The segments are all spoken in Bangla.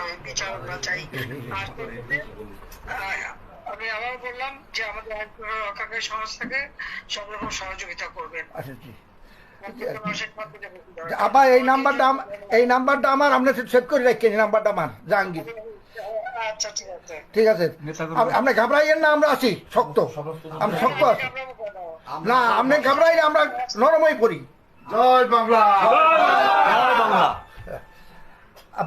হবে বিচার আমরা চাই। আর আমি আবার বললাম যে আমাদের সংস্থাকে সব রকম সহযোগিতা করবেন। আচ্ছা জি। মানুষের মধ্যে দেখুন আবার এই নাম্বারটা এই নাম্বারটা আমার আপনি সেভ করে রাখেন এই নাম্বারটা আমার জাহাঙ্গীর। আচ্ছা ঠিক আছে। ঠিক আছে। আপ- আপনি ঘাবড়াইয়েন না আমরা আছি শক্ত। আমরা শক্ত আছি। না আপনি ঘাবড়াই আমরা নরমই করি জয় বাংলা।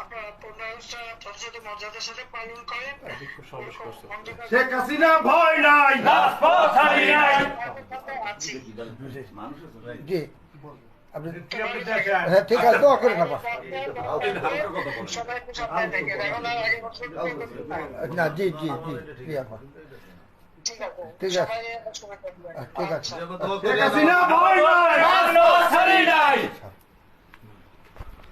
আপনারা পূর্ণাঙ্গটা যথাযথ মর্যাদার সাথে পালন করেন। শেখ হাসিনা ভয় নাই। জি। আপনি হ্যাঁ ঠিক আছে দোয়া করেন আবার। না জি জি জি জি আপা ঠিক আছে। ঠিক আছে। ঠিক আছে। আচ্ছা। ভয় নাই।